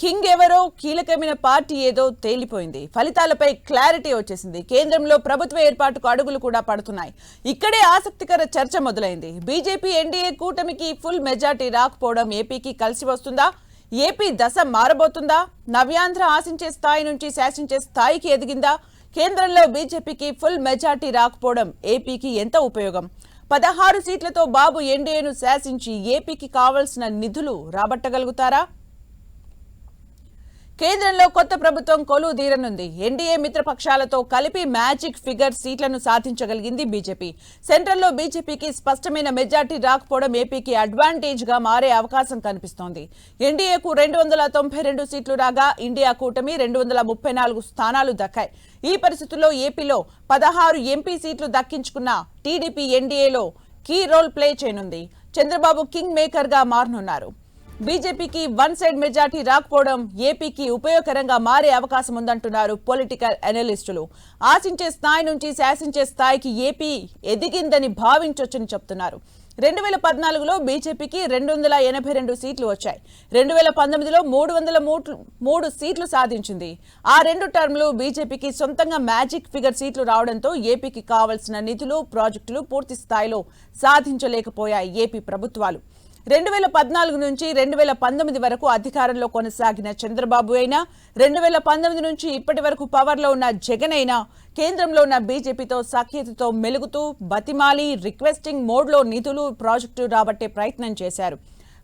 King ఎవరో కీలకమైన party ఏదో తేలిపోయింది. ఫలితాలపై క్లారిటీ వచ్చేసింది. కేంద్రంలో ప్రభుత్వ ఏర్పాటుకు అడుగులు కూడా పడుతున్నాయి. ఇక్కడే ఆసక్తికర చర్చ మొదలైంది. బీజేపీ ఎన్డీఏ కూటమికి ఫుల్ మెజార్టీ రాకపోవడం ఏపీకి కలిసి వస్తుందా? ఏపీ దశ మారబోతుందా? నవ్యాంధ్ర ఆశించే స్థాయి నుంచి శాసించే స్థాయికి ఎదిగిందా? కేంద్రంలో బీజేపీకి ఫుల్ మెజార్టీ రాకపోవడం ఏపీకి ఎంత ఉపయోగం? పదహారు సీట్లతో బాబు ఎన్డీఏను శాసించి ఏపీకి కావాల్సిన నిధులు రాబట్టగలుగుతారా? కేంద్రంలో కొత్త ప్రభుత్వం కొలువు తీరనుంది. ఎన్డీఏ మిత్రపక్షాలతో కలిపి మ్యాజిక్ ఫిగర్ సీట్లను సాధించగలిగింది బీజేపీ. సెంట్రల్లో బీజేపీకి స్పష్టమైన మెజార్టీ రాకపోవడం ఏపీకి అడ్వాంటేజ్గా మారే అవకాశం కనిపిస్తోంది. ఎన్డీఏకు రెండు వందల తొంభై రెండు సీట్లు రాగా ఇండియా కూటమి రెండు వందల ముప్పై నాలుగు స్థానాలు దక్కాయి. ఈ పరిస్థితుల్లో ఏపీలో పదహారు ఎంపీ సీట్లు దక్కించుకున్న టీడీపీ ఎన్డీఏలో కీ రోల్ ప్లే చేయనుంది. చంద్రబాబు కింగ్ మేకర్గా మారనున్నారు. బీజేపీకి వన్ సైడ్ మెజార్టీ రాకపోవడం ఏపీకి ఉపయోగకరంగా మారే అవకాశం ఉందంటున్నారు పొలిటికల్ అనలిస్టులు ఆశించే స్థాయి నుంచి శాసించే స్థాయికి ఏపీ ఎదిగిందని భావించొచ్చని చెప్తున్నారు. రెండు వేల పద్నాలుగులో బీజేపీకి రెండు వందల ఎనభై రెండు సీట్లు వచ్చాయి. రెండు వేల పంతొమ్మిదిలో మూడు వందల మూడు మూడు సీట్లు సాధించింది. ఆ రెండు టర్మ్లు బీజేపీకి సొంతంగా మ్యాజిక్ ఫిగర్ సీట్లు రావడంతో ఏపీకి కావాల్సిన నిధులు ప్రాజెక్టులు పూర్తి స్థాయిలో సాధించలేకపోయాయి ఏపీ ప్రభుత్వాలు. రెండు వేల పద్నాలుగు నుంచి రెండు వేల పంతొమ్మిది వరకు అధికారంలో కొనసాగిన చంద్రబాబు అయినా రెండు వేల పంతొమ్మిది నుంచి ఇప్పటి వరకు పవర్లో ఉన్న జగన్ అయినా కేంద్రంలో ఉన్న బీజేపీతో సఖ్యతతో మెలుగుతూ బతిమాలి రిక్వెస్టింగ్ మోడ్లో నిధులు ప్రాజెక్టు రాబట్టే ప్రయత్నం చేశారు.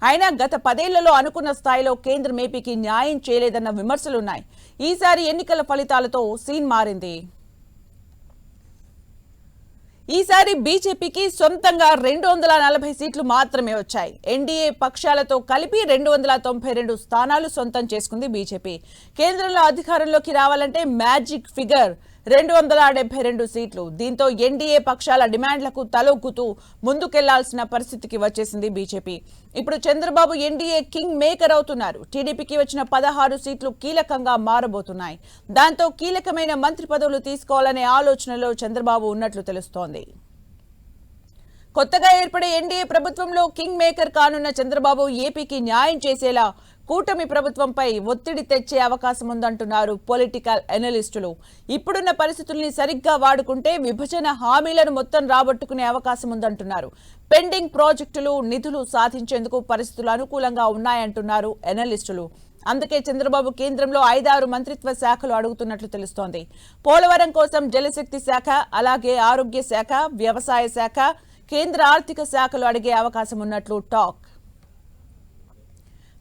అయినా గత పదేళ్ళలో అనుకున్న స్థాయిలో కేంద్రం ఏపీకి న్యాయం చేయలేదన్న విమర్శలున్నాయి. ఈసారి ఎన్నికల ఫలితాలతో సీన్ మారింది. ఈసారి బీజేపీకి సొంతంగా రెండు వందల నలభై సీట్లు మాత్రమే వచ్చాయి. ఎన్డీఏ పక్షాలతో కలిపి రెండు వందల తొంభై రెండు స్థానాలు సొంతం చేసుకుంది బీజేపీ. కేంద్రంలో అధికారంలోకి రావాలంటే మ్యాజిక్ ఫిగర్ రెండు వందల డెబ్బై రెండు సీట్లు. దీంతో ఎన్డీఏ పక్షాల డిమాండ్లకు తలొగ్గుతూ ముందుకెళ్ళాల్సిన పరిస్థితికి వచ్చేసింది బీజేపీ. ఇప్పుడు చంద్రబాబు ఎన్డీఏ కింగ్ మేకర్ అవుతున్నారు. టీడీపీకి వచ్చిన పదహారు సీట్లు కీలకంగా మారబోతున్నాయి. దాంతో కీలకమైన మంత్రి పదవులు తీసుకోవాలనే ఆలోచనలో చంద్రబాబు ఉన్నట్లు తెలుస్తోంది. కొత్తగా ఏర్పడే ఎన్డీఏ ప్రభుత్వంలో కింగ్ మేకర్ కానున్న చంద్రబాబు ఏపీకి న్యాయం చేసేలా కూటమి ప్రభుత్వంపై ఒత్తిడి తెచ్చే అవకాశం ఉందంటున్నారు పొలిటికల్ ఎనలిస్టులు. ఇప్పుడున్న పరిస్థితుల్ని సరిగ్గా వాడుకుంటే విభజన హామీలను మొత్తం రాబట్టుకునే అవకాశం ఉందంటున్నారు. పెండింగ్ ప్రాజెక్టులు నిధులు సాధించేందుకు పరిస్థితులు అనుకూలంగా ఉన్నాయంటున్నారు ఎనలిస్టులు. అందుకే చంద్రబాబు కేంద్రంలో ఐదారు మంత్రిత్వ శాఖలు అడుగుతున్నట్లు తెలుస్తోంది. పోలవరం కోసం జలశక్తి శాఖ అలాగే ఆరోగ్య శాఖ వ్యవసాయ శాఖ కేంద్ర ఆర్థిక శాఖలు అడిగే అవకాశం ఉన్నట్లు టాక్.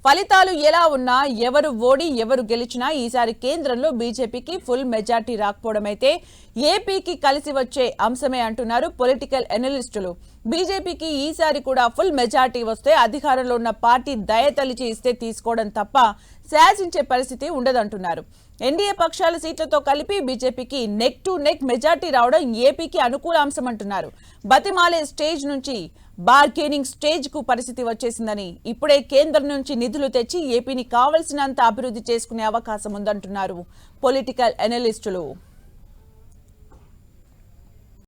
ఫలితాలు ఎలా ఉన్నా ఎవరు ఓడి ఎవరు గెలిచినా ఈసారి కేంద్రంలో బీజేపీకి ఫుల్ మెజార్టీ రాకపోవడం అయితే ఏపీకి కలిసి వచ్చే అంశమే అంటున్నారు పొలిటికల్ ఎనలిస్టులు. బీజేపీకి ఈసారి కూడా ఫుల్ మెజార్టీ వస్తే అధికారంలో ఉన్న పార్టీ దయతలిచి ఇస్తే తీసుకోవడం తప్ప శాసించే పరిస్థితి ఉండదంటున్నారు. ఎన్డీఏ పక్షాల సీట్లతో కలిపి బీజేపీకి నెక్ టు నెక్ మెజార్టీ రావడం ఏపీకి అనుకూల అంశం అంటున్నారు. బతిమాలే స్టేజ్ నుంచి బార్గెనింగ్ స్టేజ్కు పరిస్థితి వచ్చేసిందని ఇప్పుడే కేంద్రం నుంచి నిధులు తెచ్చి ఏపీని కావలసినంత అభివృద్ధి చేసుకునే అవకాశం ఉందంటున్నారు పొలిటికల్ ఎనలిస్టులు.